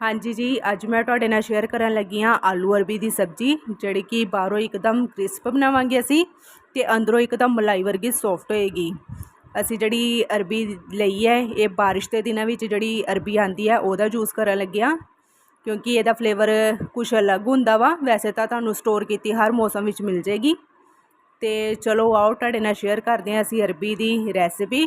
ਹਾਂਜੀ ਜੀ, ਅੱਜ ਮੈਂ ਤੁਹਾਡੇ ਨਾਲ ਸ਼ੇਅਰ ਕਰਨ ਲੱਗੀ ਹਾਂ ਆਲੂ ਅਰਬੀ ਦੀ ਸਬਜ਼ੀ, ਜਿਹੜੀ ਕਿ ਬਾਹਰੋਂ ਇੱਕਦਮ ਕ੍ਰਿਸਪ ਬਣਾਵਾਂਗੇ ਅਸੀਂ ਤੇ ਅੰਦਰੋਂ ਇੱਕਦਮ ਮਲਾਈ ਵਰਗੀ ਸੌਫਟ ਹੋਏਗੀ। ਅਸੀਂ ਜਿਹੜੀ ਅਰਬੀ ਲਈ ਹੈ, ਇਹ ਬਾਰਿਸ਼ ਦੇ ਦਿਨਾਂ ਵਿੱਚ ਜਿਹੜੀ ਅਰਬੀ ਆਂਦੀ ਹੈ, ਉਹਦਾ ਜੂਸ ਕਰਨ ਲੱਗਿਆ ਕਿਉਂਕਿ ਇਹਦਾ ਫਲੇਵਰ ਕੁਝ ਅਲੱਗ ਹੁੰਦਾ ਵਾ, ਵੈਸੇ ਤਾਂ ਤੁਹਾਨੂੰ ਸਟੋਰ ਕੀਤੀ ਹਰ ਮੌਸਮ ਵਿੱਚ ਮਿਲ ਜੇਗੀ। ਤੇ ਚਲੋ ਆਓ, ਤੁਹਾਡੇ ਨਾਲ ਸ਼ੇਅਰ ਕਰਦੇ ਹਾਂ ਅਸੀਂ ਅਰਬੀ ਦੀ ਰੈਸਿਪੀ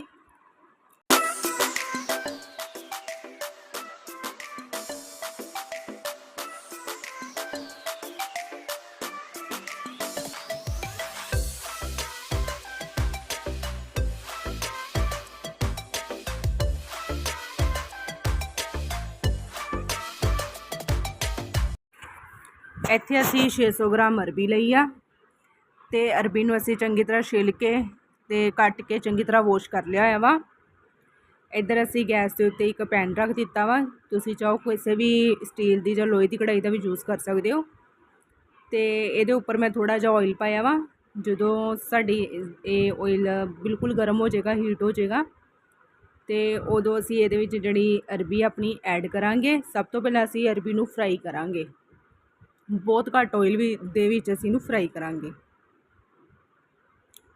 ਇੱਥੇ ਅਸੀਂ 600 ਗ੍ਰਾਮ ਅਰਬੀ ਲਈ ਆ ਤੇ ਅਰਬੀ ਨੂੰ ਅਸੀਂ ਚੰਗੀ ਤਰ੍ਹਾਂ ਛਿੱਲ ਕੇ ਤੇ ਕੱਟ ਕੇ ਚੰਗੀ ਤਰ੍ਹਾਂ ਵਾਸ਼ ਕਰ ਲਿਆ ਹੋਇਆ ਵਾ। ਇੱਧਰ ਅਸੀਂ ਗੈਸ ਦੇ ਉੱਤੇ ਇੱਕ ਪੈਨ ਰੱਖ ਦਿੱਤਾ ਵਾ। ਤੁਸੀਂ ਚਾਹੋ ਕਿਸੇ ਵੀ ਸਟੀਲ ਦੀ ਜਾਂ ਲੋਹੇ ਦੀ ਕੜਾਈ ਦਾ ਵੀ ਯੂਜ਼ ਕਰ ਸਕਦੇ ਹੋ। ਤੇ ਇਹਦੇ ਉੱਪਰ ਮੈਂ ਥੋੜਾ ਜਿਹਾ ਆਇਲ ਪਾਇਆ ਵਾ। ਜਦੋਂ ਸਾਡੀ ਇਹ ਆਇਲ ਬਿਲਕੁਲ ਗਰਮ ਹੋ ਜਾਏਗਾ ਹੀਟ ਹੋ ਜਾਏਗਾ, ਤੇ ਉਦੋਂ ਅਸੀਂ ਇਹਦੇ ਵਿੱਚ ਜਿਹੜੀ ਅਰਬੀ ਆਪਣੀ ਐਡ ਕਰਾਂਗੇ। ਸਭ ਤੋਂ ਪਹਿਲਾਂ ਅਸੀਂ ਅਰਬੀ ਨੂੰ ਫਰਾਈ ਕਰਾਂਗੇ। ਬਹੁਤ ਘੱਟ ਆਇਲ ਵੀ ਦੇ ਵਿੱਚ ਅਸੀਂ ਇਹਨੂੰ ਫਰਾਈ ਕਰਾਂਗੇ।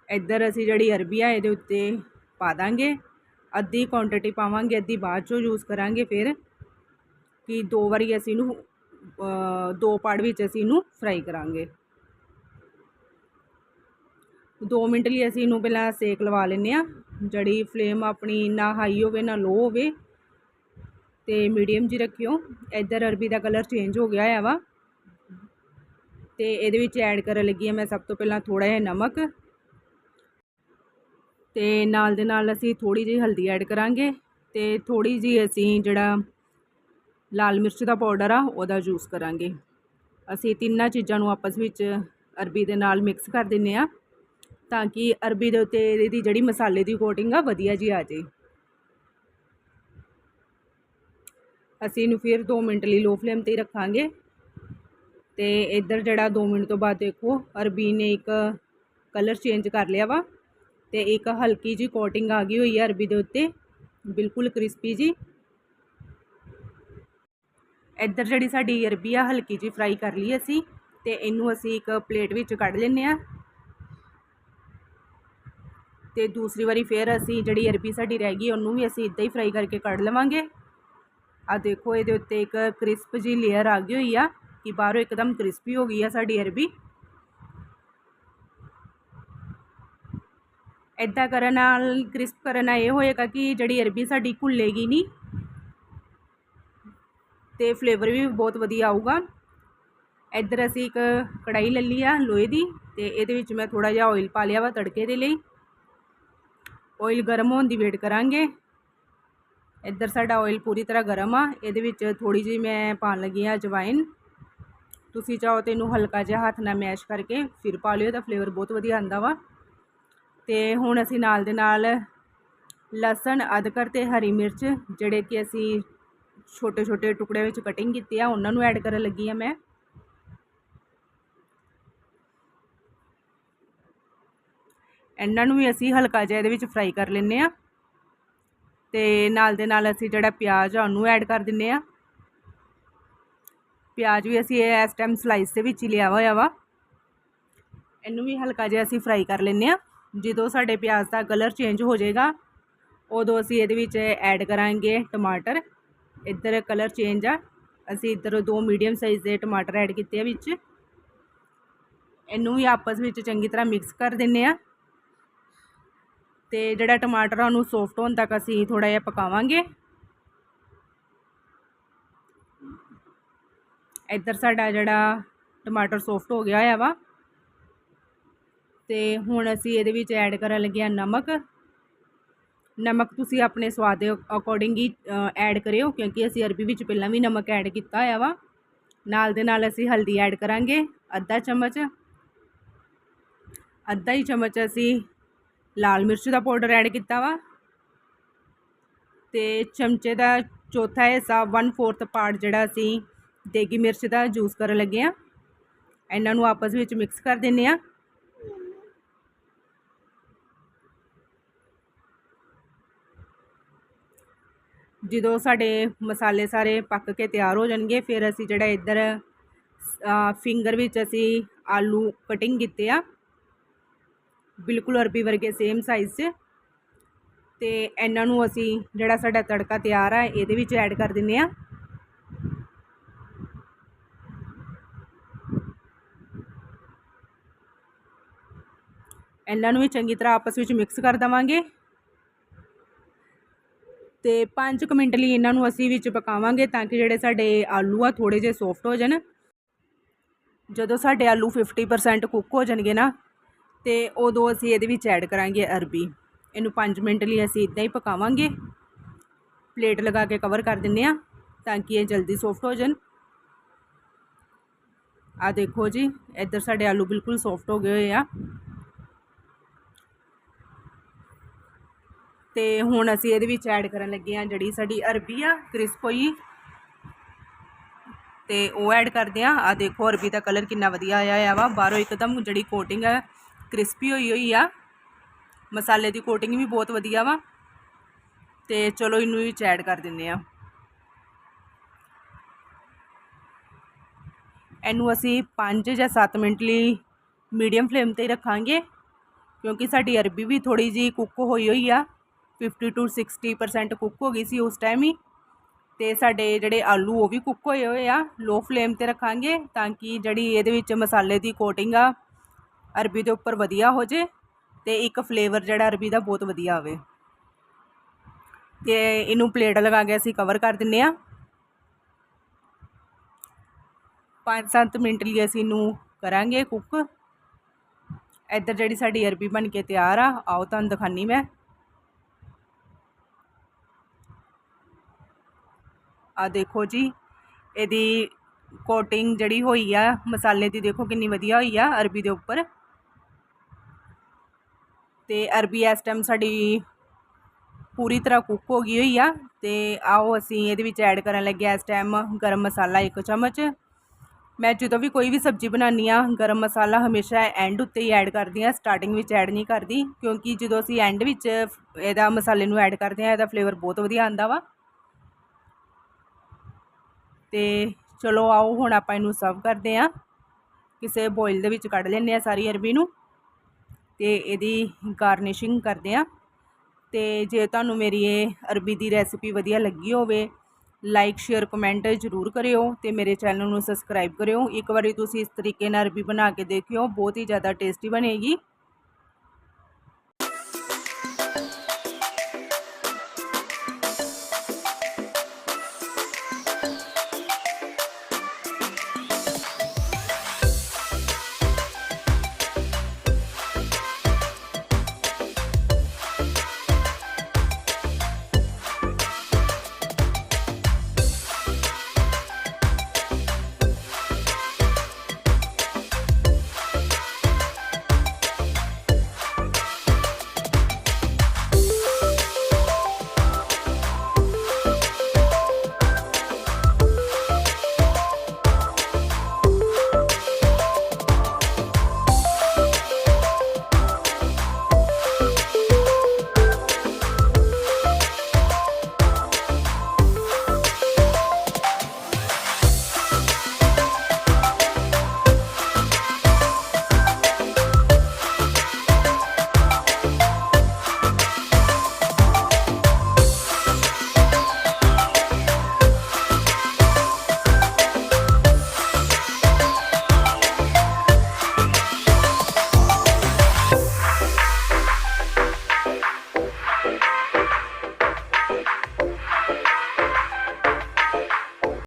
ਇੱਧਰ ਅਸੀਂ ਜਿਹੜੀ ਅਰਬੀ ਆ, ਇਹਦੇ ਉੱਤੇ ਪਾ ਦਾਂਗੇ। ਅੱਧੀ ਕੁਆਂਟੀਟੀ ਪਾਵਾਂਗੇ, ਅੱਧੀ ਬਾਅਦ ਚੋਂ ਯੂਜ਼ ਕਰਾਂਗੇ ਫਿਰ। ਕਿ ਦੋ ਵਾਰੀ ਅਸੀਂ ਇਹਨੂੰ ਦੋ ਪਾੜ ਵਿੱਚ ਅਸੀਂ ਇਹਨੂੰ ਫਰਾਈ ਕਰਾਂਗੇ। 2 ਮਿੰਟ ਲਈ ਅਸੀਂ ਇਹਨੂੰ ਪਹਿਲਾਂ ਸੇਕ ਲਵਾ ਲੈਂਦੇ ਆ ਜਿਹੜੀ ਫਲੇਮ ਆਪਣੀ ਨਾ ਹਾਈ ਹੋਵੇ, ਨਾ ਲੋ ਹੋਵੇ, ਤੇ ਮੀਡੀਅਮ ਜੀ ਰੱਖਿਓ। ਇੱਧਰ ਅਰਬੀ ਦਾ ਕਲਰ ਚੇਂਜ ਹੋ ਗਿਆ ਆ ਵਾ। ਤੇ ਇਹਦੇ ਵਿੱਚ ਐਡ ਕਰਨ ਲੱਗੀ ਹਾਂ ਮੈਂ ਸਭ ਤੋਂ ਪਹਿਲਾਂ ਥੋੜਾ ਜਿਹਾ ਨਮਕ। ਤੇ ਨਾਲ ਦੇ ਨਾਲ ਅਸੀਂ ਥੋੜੀ ਜਿਹੀ ਹਲਦੀ ਐਡ ਕਰਾਂਗੇ ਤੇ ਥੋੜੀ ਜਿਹੀ ਅਸੀਂ ਜਿਹੜਾ ਲਾਲ ਮਿਰਚ ਦਾ ਪਾਊਡਰ ਆ ਉਹਦਾ ਯੂਜ਼ ਕਰਾਂਗੇ। ਅਸੀਂ ਤਿੰਨਾਂ ਚੀਜ਼ਾਂ ਨੂੰ ਆਪਸ ਵਿੱਚ ਅਰਬੀ ਦੇ ਨਾਲ ਮਿਕਸ ਕਰ ਦਿੰਨੇ ਆ ਤਾਂ ਕਿ ਅਰਬੀ ਦੇ ਉੱਤੇ ਇਹਦੀ ਜਿਹੜੀ ਮਸਾਲੇ ਦੀ ਕੋਟਿੰਗ ਆ ਵਧੀਆ ਜੀ ਆ ਜੇ ਅਸੀਂ ਇਹਨੂੰ ਫਿਰ 2 ਮਿੰਟ ਲਈ ਲੋ ਫਲੇਮ ਤੇ ਹੀ ਰੱਖਾਂਗੇ। ਤੇ ਇੱਧਰ ਜਿਹੜਾ 2 ਮਿੰਟ ਤੋਂ ਬਾਅਦ ਦੇਖੋ ਅਰਬੀ ਨੇ ਇੱਕ ਕਲਰ ਚੇਂਜ ਕਰ ਲਿਆ ਵਾ ਤੇ ਇੱਕ ਹਲਕੀ ਜੀ ਕੋਟਿੰਗ ਆ ਗਈ ਹੋਈ ਹੈ ਅਰਬੀ ਦੇ ਉੱਤੇ, ਬਿਲਕੁਲ ਕ੍ਰਿਸਪੀ ਜੀ। ਇੱਧਰ ਜਿਹੜੀ ਸਾਡੀ ਅਰਬੀ ਆ ਹਲਕੀ ਜੀ ਫਰਾਈ ਕਰ ਲਈ ਅਸੀਂ ਤੇ ਇਹਨੂੰ ਅਸੀਂ ਇੱਕ ਪਲੇਟ ਵਿੱਚ ਕੱਢ ਲੈਨੇ ਆ ਤੇ ਦੂਸਰੀ ਵਾਰੀ ਫੇਰ ਅਸੀਂ ਜਿਹੜੀ ਅਰਬੀ ਸਾਡੀ ਰਹਿ ਗਈ ਉਹਨੂੰ ਵੀ ਅਸੀਂ ਇਦਾਂ ਹੀ ਫਰਾਈ ਕਰਕੇ ਕੱਢ ਲਵਾਂਗੇ। ਆ ਦੇਖੋ ਇਹਦੇ ਉੱਤੇ ਇੱਕ ਕ੍ਰਿਸਪ ਜੀ ਲੇਅਰ ਆ ਗਈ ਹੋਈ ਆ। ਕਿ ਬਾਹਰੋਂ ਇੱਕਦਮ ਕ੍ਰਿਸਪੀ ਹੋ ਗਈ ਆ ਸਾਡੀ ਅਰਬੀ। ਇਦਾਂ ਕਰਨ ਨਾਲ, ਕ੍ਰਿਸਪ ਕਰਨ ਨਾਲ ਇਹ ਹੋਏਗਾ ਕਿ ਜਿਹੜੀ ਅਰਬੀ ਸਾਡੀ ਘੁੱਲੇਗੀ ਨਹੀਂ, ਤੇ ਫਲੇਵਰ ਵੀ ਬਹੁਤ ਵਧੀਆ ਆਊਗਾ। ਇੱਧਰ ਅਸੀਂ ਇੱਕ ਕੜਾਈ ਲੈ ਲਈ ਆ ਲੋਹੇ ਦੀ, ਤੇ ਇਹਦੇ ਵਿੱਚ ਮੈਂ ਥੋੜਾ ਜਿਹਾ ਆਇਲ ਪਾ ਲਿਆ ਵਾ ਤੜਕੇ ਦੇ ਲਈ। ਆਇਲ ਗਰਮ ਹੋਣ ਦੀ ਵੇਟ ਕਰਾਂਗੇ। ਇੱਧਰ ਸਾਡਾ ਆਇਲ ਪੂਰੀ ਤਰ੍ਹਾਂ ਗਰਮ ਆ, ਇਹਦੇ ਵਿੱਚ ਥੋੜੀ ਜਿਹੀ ਮੈਂ ਪਾਣ ਲੱਗੀ ਆ ਅਜਵਾਇਨ ਤੁਸੀਂ ਚਾਹੋ ਤੇ ਇਹਨੂੰ ਹਲਕਾ ਜਿਹਾ ਹੱਥ ਨਾਲ ਮੈਸ਼ ਕਰਕੇ ਫਿਰ ਪਾ ਲਿਓ ਤਾਂ ਫਲੇਵਰ ਬਹੁਤ ਵਧੀਆ ਆਂਦਾ ਵਾ। ਤੇ ਹੁਣ ਅਸੀਂ ਨਾਲ ਦੇ ਨਾਲ ਲਸਣ, ਅਦਰਕ ਤੇ ਹਰੀ ਮਿਰਚ, ਜਿਹੜੇ ਕਿ ਅਸੀਂ ਛੋਟੇ ਛੋਟੇ ਟੁਕੜਿਆਂ ਵਿੱਚ ਕਟਿੰਗ ਕੀਤੀ ਆ, ਉਹਨਾਂ ਨੂੰ ਐਡ ਕਰਨ ਲੱਗੀ ਆ ਮੈਂ। ਇਹਨਾਂ ਨੂੰ ਵੀ ਅਸੀਂ ਹਲਕਾ ਜਿਹਾ ਇਹਦੇ ਵਿੱਚ ਫਰਾਈ ਕਰ ਲੈਂਦੇ ਆ। ਤੇ ਨਾਲ ਦੇ ਨਾਲ ਅਸੀਂ ਜਿਹੜਾ ਪਿਆਜ਼ ਆ, ਉਹਨੂੰ ਐਡ ਕਰ ਦਿੰਨੇ ਆ। ਪਿਆਜ਼ ਵੀ ਅਸੀਂ ਇਸ ਟਾਈਮ ਸਲਾਈਸ ਦੇ ਵਿੱਚ ਹੀ ਲਿਆ ਹੋਇਆ ਵਾ। ਇਹਨੂੰ ਵੀ ਹਲਕਾ ਜਿਹਾ ਅਸੀਂ ਫਰਾਈ ਕਰ ਲੈਂਦੇ ਆ ਜਦੋਂ ਸਾਡੇ ਪਿਆਜ਼ ਦਾ ਕਲਰ ਚੇਂਜ ਹੋ ਜਾਏਗਾ, ਉਦੋਂ ਅਸੀਂ ਇਹਦੇ ਵਿੱਚ ਐਡ ਕਰਾਂਗੇ ਟਮਾਟਰ। ਇੱਧਰ ਕਲਰ ਚੇਂਜ ਆ। ਅਸੀਂ ਇੱਧਰ ਦੋ ਮੀਡੀਅਮ ਸਾਈਜ਼ ਦੇ ਟਮਾਟਰ ਐਡ ਕੀਤੇ ਆ ਵਿੱਚ। ਇਹਨੂੰ ਵੀ ਆਪਸ ਵਿੱਚ ਚੰਗੀ ਤਰ੍ਹਾਂ ਮਿਕਸ ਕਰ ਦਿੰਨੇ ਆ ਤੇ ਜਿਹੜਾ ਟਮਾਟਰ ਆ ਉਹਨੂੰ ਸੌਫਟ ਹੋਣ ਤੱਕ ਅਸੀਂ ਥੋੜਾ ਜਿਹਾ ਪਕਾਵਾਂਗੇ। ਇੱਧਰ ਸਾਡਾ ਜਿਹੜਾ ਟਮਾਟਰ ਸੌਫਟ ਹੋ ਗਿਆ ਹੋਇਆ ਵਾ। ਤੇ ਹੁਣ ਅਸੀਂ ਇਹਦੇ ਵਿੱਚ ਐਡ ਕਰਨ ਲੱਗੇ ਆ ਨਮਕ। ਨਮਕ ਤੁਸੀਂ ਆਪਣੇ ਸਵਾਦ ਦੇ ਅਕੋਰਡਿੰਗ ਹੀ ਐਡ ਕਰਿਓ, ਕਿਉਂਕਿ ਅਸੀਂ ਅਰਬੀ ਵਿੱਚ ਪਹਿਲਾਂ ਵੀ ਨਮਕ ਐਡ ਕੀਤਾ ਹੋਇਆ ਵਾ। ਨਾਲ ਦੇ ਨਾਲ ਅਸੀਂ ਹਲਦੀ ਐਡ ਕਰਾਂਗੇ, ਅੱਧਾ ਚਮਚ। ਅੱਧਾ ਹੀ ਚਮਚ ਅਸੀਂ ਲਾਲ ਮਿਰਚ ਦਾ ਪਾਊਡਰ ਐਡ ਕੀਤਾ ਵਾ। ਤੇ ਚਮਚੇ ਦਾ ਚੌਥਾ ਹਿੱਸਾ 1/4 ਪਾਰਟ ਜਿਹੜਾ ਅਸੀਂ ਦੇਗੀ ਮਿਰਚ ਦਾ ਜੂਸ ਕਰਨ ਲੱਗੇ ਆ। ਇਹਨਾਂ ਨੂੰ ਆਪਸ ਵਿੱਚ ਮਿਕਸ ਕਰ ਦਿੰਨੇ ਆ। ਜਦੋਂ ਸਾਡੇ ਮਸਾਲੇ ਸਾਰੇ ਪੱਕ ਕੇ ਤਿਆਰ ਹੋ ਜਾਣਗੇ, ਫਿਰ ਅਸੀਂ ਜਿਹੜਾ ਇੱਧਰ ਫਿੰਗਰ ਵਿੱਚ ਅਸੀਂ ਆਲੂ ਕਟਿੰਗ ਕੀਤੇ ਆ। ਬਿਲਕੁਲ ਅਰਬੀ ਵਰਗੇ ਸੇਮ ਸਾਈਜ਼ 'ਚ। ਤੇ ਇਹਨਾਂ ਨੂੰ ਅਸੀਂ ਜਿਹੜਾ ਸਾਡਾ ਤੜਕਾ ਤਿਆਰ ਆ, ਇਹਦੇ ਵਿੱਚ ਐਡ ਕਰ ਦਿੰਨੇ ਆ। ਇਹਨਾਂ ਨੂੰ ਵੀ ਚੰਗੀ ਤਰ੍ਹਾਂ ਆਪਸ ਵਿੱਚ ਮਿਕਸ ਕਰ ਦਵਾਂਗੇ। ਤੇ 5 ਮਿੰਟ ਲਈ ਇਹਨਾਂ ਨੂੰ ਅਸੀਂ ਵਿੱਚ ਪਕਾਵਾਂਗੇ ਤਾਂ ਕਿ ਜਿਹੜੇ ਸਾਡੇ ਆਲੂ ਆ ਥੋੜੇ ਜਿਹੇ ਸੌਫਟ ਹੋ ਜਾਣ। ਜਦੋਂ ਸਾਡੇ ਆਲੂ 50% ਕੁੱਕ ਹੋ ਜਾਣਗੇ ਨਾ, ਤੇ ਉਦੋਂ ਅਸੀਂ ਇਹਦੇ ਵਿੱਚ ਐਡ ਕਰਾਂਗੇ ਅਰਬੀ। ਇਹਨੂੰ 5 ਮਿੰਟ ਲਈ ਅਸੀਂ ਇਦਾਂ ਹੀ ਪਕਾਵਾਂਗੇ। ਪਲੇਟ ਲਗਾ ਕੇ ਕਵਰ ਕਰ ਦਿੰਨੇ ਆ ਤਾਂ ਕਿ ਇਹ ਜਲਦੀ ਸੌਫਟ ਹੋ ਜਾਣ। ਆ ਦੇਖੋ ਜੀ, ਇੱਧਰ ਸਾਡੇ ਆਲੂ ਬਿਲਕੁਲ ਸੌਫਟ ਹੋ ਗਏ ਹੋਏ ਆ। ਤੇ ਹੁਣ ਅਸੀਂ ਇਹਦੇ ਵਿੱਚ ਐਡ ਕਰਨ ਲੱਗੇ ਆ ਜਿਹੜੀ ਸਾਡੀ ਅਰਬੀ ਆ ਕ੍ਰਿਸਪ ਹੋਈ। ਤੇ ਉਹ ਐਡ ਕਰਦੇ ਆ ਆ ਦੇਖੋ, ਅਰਬੀ ਦਾ ਕਲਰ ਕਿੰਨਾ ਵਧੀਆ ਆਇਆ ਆ ਵਾ। ਬਾਹਰੋਂ ਇੱਕਦਮ ਜਿਹੜੀ ਕੋਟਿੰਗ ਆ ਕ੍ਰਿਸਪੀ ਹੋਈ ਹੋਈ ਆ। ਮਸਾਲੇ ਦੀ ਕੋਟਿੰਗ ਵੀ ਬਹੁਤ ਵਧੀਆ ਵਾ। ਤੇ ਚਲੋ ਇਹਨੂੰ ਵਿੱਚ ਐਡ ਕਰ ਦਿੰਦੇ ਆ ਇਹਨੂੰ ਅਸੀਂ 5 ਜਾਂ 7 ਮਿੰਟ ਲਈ ਮੀਡੀਅਮ ਫਲੇਮ ਤੇ ਰੱਖਾਂਗੇ, ਕਿਉਂਕਿ ਸਾਡੀ ਅਰਬੀ ਵੀ ਥੋੜੀ ਜੀ ਕੁੱਕ ਹੋਈ ਹੋਈ ਆ। 50 ਟੂ 60% ਕੁੱਕ ਹੋ ਗਈ ਸੀ ਉਸ ਟਾਈਮ ਹੀ। ਤੇ ਸਾਡੇ ਜਿਹੜੇ ਆਲੂ, ਉਹ ਵੀ ਕੁੱਕ ਹੋਏ ਹੋਏ ਆ। ਲੋ ਫਲੇਮ ਤੇ ਰੱਖਾਂਗੇ ਤਾਂ ਕਿ ਜਿਹੜੀ ਇਹਦੇ ਵਿੱਚ ਮਸਾਲੇ ਦੀ ਕੋਟਿੰਗ ਆ, ਅਰਬੀ ਦੇ ਉੱਪਰ ਵਧੀਆ ਹੋ ਜੇ ਤੇ ਇੱਕ ਫਲੇਵਰ ਜਿਹੜਾ ਅਰਬੀ ਦਾ ਬਹੁਤ ਵਧੀਆ ਆਵੇ। ਤੇ ਇਹਨੂੰ ਪਲੇਟ ਲਗਾ ਕੇ ਅਸੀਂ ਕਵਰ ਕਰ ਦਿੰਨੇ ਆ। 5-7 ਮਿੰਟ ਲਈ ਅਸੀਂ ਇਹਨੂੰ ਕਰਾਂਗੇ ਕੁੱਕ ਇੱਧਰ ਜਿਹੜੀ ਸਾਡੀ ਅਰਬੀ ਬਣ ਕੇ ਤਿਆਰ ਆ, ਆਓ ਤੁਹਾਨੂੰ ਦਿਖਾਨੀ ਮੈਂ। ਆ ਦੇਖੋ ਜੀ, ਇਹਦੀ ਕੋਟਿੰਗ ਜਿਹੜੀ ਹੋਈ ਆ, ਮਸਾਲੇ ਦੀ ਦੇਖੋ ਕਿੰਨੀ ਵਧੀਆ ਹੋਈ ਆ ਅਰਬੀ ਦੇ ਉੱਪਰ। ਤੇ ਅਰਬੀ ਇਸ ਟਾਈਮ ਸਾਡੀ ਪੂਰੀ ਤਰ੍ਹਾਂ ਕੁੱਕ ਹੋ ਗਈ ਹੋਈ ਆ। ਤੇ ਆਓ ਅਸੀਂ ਇਹਦੇ ਵਿੱਚ ਐਡ ਕਰਨ ਲੱਗੇ ਇਸ ਟਾਈਮ ਗਰਮ ਮਸਾਲਾ ਇੱਕ ਚਮਚ। ਮੈਂ ਜਦੋਂ ਵੀ ਕੋਈ ਵੀ ਸਬਜ਼ੀ ਬਣਾਉਂਦੀ ਆ ਗਰਮ ਮਸਾਲਾ ਹਮੇਸ਼ਾ ਐਂਡ ਉੱਤੇ ਹੀ ਐਡ ਕਰਦੀ ਆ ਸਟਾਰਟਿੰਗ ਵਿੱਚ ਐਡ ਨਹੀਂ ਕਰਦੀ। ਕਿਉਂਕਿ ਜਦੋਂ ਅਸੀਂ ਐਂਡ ਵਿੱਚ ਇਹਦਾ ਮਸਾਲੇ ਨੂੰ ਐਡ ਕਰਦੇ ਆ ਇਹਦਾ ਫਲੇਵਰ ਬਹੁਤ ਵਧੀਆ ਆਉਂਦਾ ਵਾ। ਤੇ ਚਲੋ ਆਓ, ਹੁਣ ਆਪਾਂ ਇਹਨੂੰ ਸਰਵ ਕਰਦੇ ਆ ਕਿਸੇ ਬੋਇਲ ਦੇ ਵਿੱਚ ਕੱਢ ਲੈਂਦੇ ਆ ਸਾਰੀ ਅਰਬੀ ਨੂੰ ਤੇ ਇਹਦੀ ਗਾਰਨਿਸ਼ਿੰਗ ਕਰਦੇ ਆ ਤੇ ਜੇ ਤੁਹਾਨੂੰ ਮੇਰੀ ਇਹ ਅਰਬੀ ਦੀ ਰੈਸਿਪੀ ਵਧੀਆ ਲੱਗੀ ਹੋਵੇ ਲਾਈਕ ਸ਼ੇਅਰ ਕਮੈਂਟ ਜ਼ਰੂਰ ਕਰਿਓ ਤੇ ਮੇਰੇ ਚੈਨਲ ਨੂੰ ਸਬਸਕ੍ਰਾਈਬ ਕਰਿਓ। ਇੱਕ ਵਾਰੀ ਤੁਸੀਂ ਇਸ ਤਰੀਕੇ ਨਾਲ ਅਰਬੀ ਬਣਾ ਕੇ ਦੇਖਿਓ, ਬਹੁਤ ਹੀ ਜ਼ਿਆਦਾ ਟੇਸਟੀ ਬਣੇਗੀ।